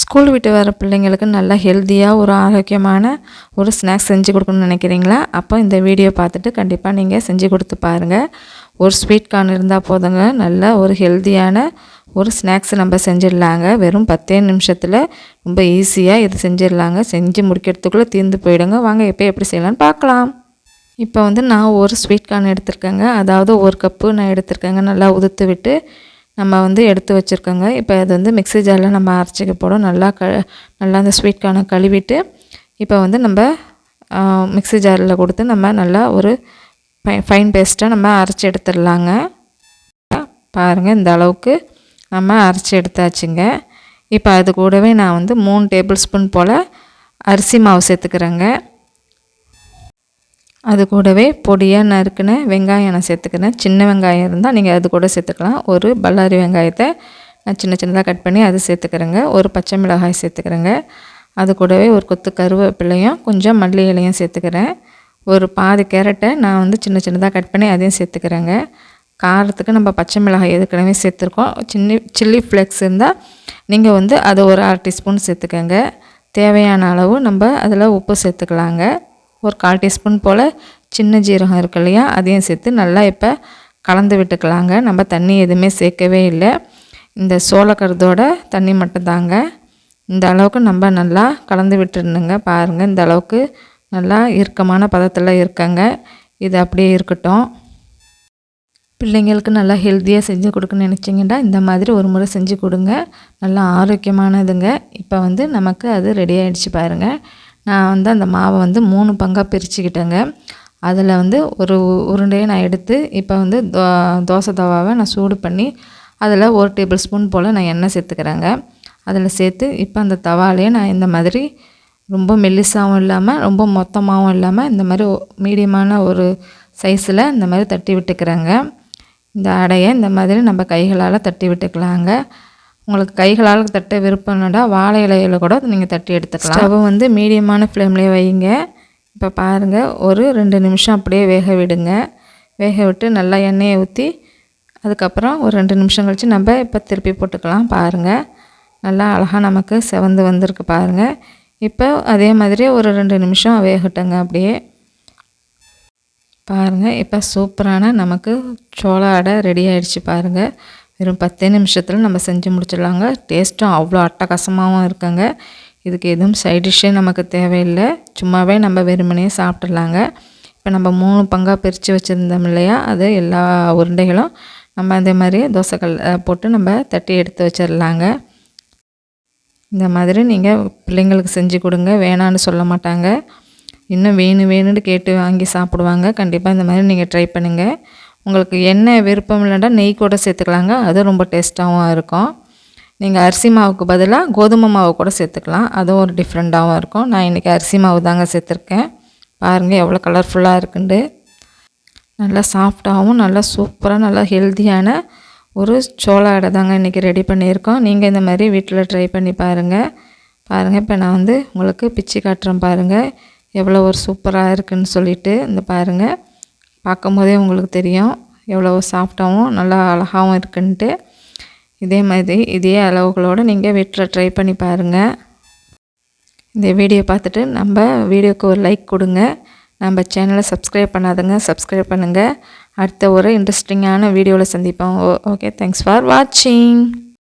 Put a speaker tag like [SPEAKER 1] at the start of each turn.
[SPEAKER 1] School விட்டு வர பிள்ளைங்களுக்கு நல்லா ஹெல்த்தியாக ஒரு ஆரோக்கியமான ஒரு ஸ்நாக்ஸ் செஞ்சு கொடுக்கணும்னு நினைக்கிறீங்களா? அப்போ இந்த வீடியோ பார்த்துட்டு கண்டிப்பாக நீங்கள் செஞ்சு கொடுத்து பாருங்கள் ஒரு ஸ்வீட் கார்ன் இருந்தால் போதுங்க. நல்ல ஒரு ஹெல்த்தியான ஒரு ஸ்நாக்ஸ் நம்ம செஞ்சிடலாங்க. வெறும் பத்தே நிமிஷத்தில் ரொம்ப ஈஸியாக இது செஞ்சிடலாங்க. செஞ்சு முடிக்கிறதுக்குள்ளே தீர்ந்து போயிடுங்க. வாங்க எப்போ எப்படி செய்யலான்னு பார்க்கலாம். இப்போ வந்து நான் ஒரு ஸ்வீட் கார்ன் எடுத்திருக்கேங்க. அதாவது ஒரு கப்பு நான் எடுத்திருக்கேங்க. நல்லா உதுத்து விட்டு நம்ம வந்து எடுத்து வச்சுருக்கோங்க. இப்போ அது வந்து மிக்ஸி ஜாரில் நம்ம அரைச்சிக்க போடும் நல்லா க நல்லா அந்த ஸ்வீட் கார்னை கழுவிட்டு இப்போ வந்து நம்ம மிக்ஸி ஜாரில் கொடுத்து நம்ம நல்லா ஒரு ஃபை ஃபைன் பேஸ்ட்டாக நம்ம அரைச்சி எடுத்துடலாங்க. பாருங்கள் இந்த அளவுக்கு நம்ம அரைச்சி எடுத்தாச்சுங்க. இப்போ அது கூடவே நான் வந்து மூணு டேபிள் ஸ்பூன் போல் அரிசி மாவு சேர்த்துக்கிறேங்க. அது கூடவே பொடியாக நறுக்குன வெங்காயம் நான் சேர்த்துக்கிறேன் சின்ன வெங்காயம் இருந்தால் நீங்கள் அது கூட சேர்த்துக்கலாம். ஒரு பல்லாரி வெங்காயத்தை நான் சின்ன சின்னதாக கட் பண்ணி அது சேர்த்துக்கிறேங்க. ஒரு பச்சை மிளகாய் சேர்த்துக்கிறேங்க. அது கூடவே ஒரு கொத்து கருவேப்பிலையும் கொஞ்சம் மல்லி இலையும் சேர்த்துக்கிறேன். ஒரு பாதி கேரட்டை நான் வந்து சின்ன சின்னதாக கட் பண்ணி அதையும் சேர்த்துக்கிறேங்க. காரத்துக்கு நம்ம பச்சை மிளகாய் ஏற்கனவே சேர்த்துருக்கோம். சின்ன சில்லி ஃப்ளெக்ஸ் இருந்தால் நீங்கள் வந்து அதை ஒரு அரை டீஸ்பூன் சேர்த்துக்கோங்க. தேவையான அளவு நம்ம அதில் உப்பு சேர்த்துக்கலாங்க. ஒரு கால் டீஸ்பூன் போல் சின்ன ஜீரகம் இருக்கு இல்லையா? அதையும் சேர்த்து நல்லா இப்போ கலந்து விட்டுக்கலாங்க. நம்ம தண்ணி எதுவுமே சேர்க்கவே இல்லை. இந்த சோளக்கருதோட தண்ணி மட்டும்தாங்க இந்த அளவுக்கு நம்ம நல்லா கலந்து விட்டுருந்துங்க பாருங்கள் இந்த அளவுக்கு நல்லா இறுக்கமான பதத்தில் இருக்கங்க. இது அப்படியே இருக்கட்டும். பிள்ளைங்களுக்கு நல்லா ஹெல்த்தியாக செஞ்சு கொடுக்கணும்னு நினச்சிங்கன்னா இந்த மாதிரி ஒரு முறை செஞ்சு கொடுங்க. நல்லா ஆரோக்கியமானதுங்க. இப்போ வந்து நமக்கு அது ரெடி ஆகிடுச்சு பாருங்கள் நான் வந்து அந்த மாவை வந்து மூணு பங்காக பிரிச்சுக்கிட்டேங்க. அதில் வந்து ஒரு உருண்டையை நான் எடுத்து இப்போ வந்து தோ தோசை தவாவை நான் சூடு பண்ணி அதில் ஒரு டேபிள் ஸ்பூன் போல் நான் எண்ணெய் சேர்த்துக்கிறேங்க. அதில் சேர்த்து இப்போ அந்த தவாலையே நான் இந்த மாதிரி ரொம்ப மெல்லிசாகவும் இல்லாமல் ரொம்ப மொத்தமாகவும் இல்லாமல் இந்த மாதிரி மீடியமான ஒரு சைஸில் இந்த மாதிரி தட்டி விட்டுக்கிறேங்க. இந்த அடையை இந்த மாதிரி நம்ம கைகளால் தட்டி விட்டுக்கலாங்க. உங்களுக்கு கைகளால் தட்ட விருப்பம்னா வாழை இலையில் கூட நீங்கள் தட்டி எடுத்துக்கலாம். ஸ்டவ் வந்து மீடியமான ஃப்ளேம்லேயே வைங்க இப்போ பாருங்கள் ஒரு ரெண்டு நிமிஷம் அப்படியே வேக விடுங்க. வேக விட்டு நல்லா எண்ணெயை ஊற்றி அதுக்கப்புறம் ஒரு ரெண்டு நிமிஷம் கழித்து நம்ம இப்போ திருப்பி போட்டுக்கலாம் பாருங்கள் நல்லா அழகாக நமக்கு செவந்து வந்திருக்கு பாருங்கள் இப்போ அதே மாதிரி ஒரு ரெண்டு நிமிஷம் வேகட்டுங்க அப்படியே. பாருங்கள் இப்போ சூப்பரான நமக்கு சோள அடை ரெடி ஆகிடுச்சு பாருங்கள் வெறும் பத்தே நிமிஷத்தில் நம்ம செஞ்சு முடிச்சிடலாங்க. டேஸ்ட்டும் அவ்வளோ அட்டகாசமாகவும் இருக்குங்க. இதுக்கு எதுவும் சைட் டிஷ்ஷே நமக்கு தேவையில்லை. சும்மாவே நம்ம வெறுமனையே சாப்பிட்றலாங்க இப்போ நம்ம மூணு பங்காக பிரித்து வச்சுருந்தோம் இல்லையா? அது எல்லா உருண்டைகளும் நம்ம அதே மாதிரி தோசைக்கல் போட்டு நம்ம தட்டி எடுத்து வச்சிடலாங்க. இந்த மாதிரி நீங்கள் பிள்ளைங்களுக்கு செஞ்சு கொடுங்க. வேணான்னு சொல்ல மாட்டாங்க. இன்னும் வேணும் வேணும்னு கேட்டு வாங்கி சாப்பிடுவாங்க. கண்டிப்பாக இந்த மாதிரி நீங்கள் ட்ரை பண்ணுங்கள் உங்களுக்கு என்ன விருப்பம் இல்லைன்னா நெய் கூட சேர்த்துக்கலாங்க. அது ரொம்ப டேஸ்ட்டாகவும் இருக்கும். நீங்கள் அரிசி மாவுக்கு பதிலாக கோதுமை மாவு கூட சேர்த்துக்கலாம். அதுவும் ஒரு டிஃப்ரெண்ட்டாகவும் இருக்கும். நான் இன்றைக்கி அரிசி மாவு தாங்க சேர்த்துருக்கேன். பாருங்கள் எவ்வளோ கலர்ஃபுல்லாக இருக்குண்டு. நல்லா சாஃப்டாகவும் நல்லா சூப்பராக நல்லா ஹெல்த்தியான ஒரு சோளா அடை தாங்க இன்றைக்கி ரெடி பண்ணியிருக்கோம். நீங்கள் இந்த மாதிரி வீட்டில் ட்ரை பண்ணி பாருங்கள் பாருங்கள் இப்போ நான் வந்து உங்களுக்கு பிச்சு காட்டுறேன் பாருங்கள் எவ்வளோ ஒரு சூப்பராக இருக்குதுன்னு சொல்லிவிட்டு இந்த பாருங்கள் பார்க்கும்போதே உங்களுக்கு தெரியும் எவ்வளோ சாஃப்டாகவும் நல்லா அழகாகவும் இருக்குன்ட்டு. இதே மாதிரி இதே அளவுகளோடு நீங்கள் வீட்டில் ட்ரை பண்ணி பாருங்கள் இந்த வீடியோ பார்த்துட்டு நம்ம வீடியோக்கு ஒரு லைக் கொடுங்க. நம்ம சேனலை சப்ஸ்கிரைப் பண்ணாதுங்க சப்ஸ்கிரைப் பண்ணுங்கள் அடுத்த ஒரு இன்ட்ரெஸ்டிங்கான வீடியோவில் சந்திப்போம். ஓ ஓகே தேங்க்ஸ் ஃபார் வாட்சிங்